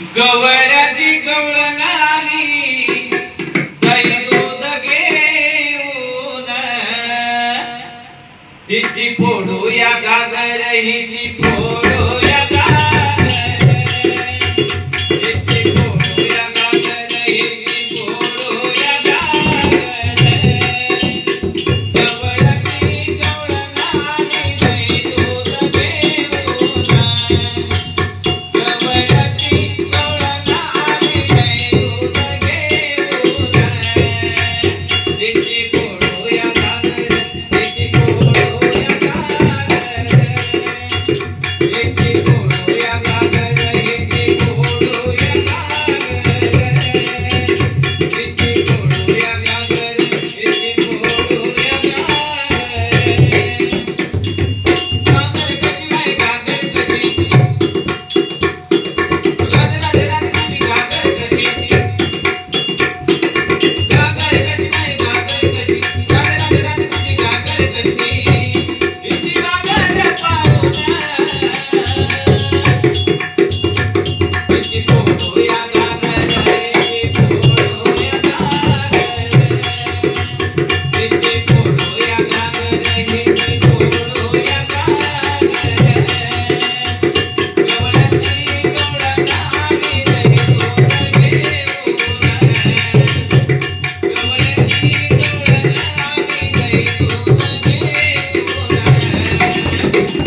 गवळ्याची गवळण आली दूध घेऊन. हिची फोडू या गागर हिची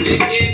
Yeah.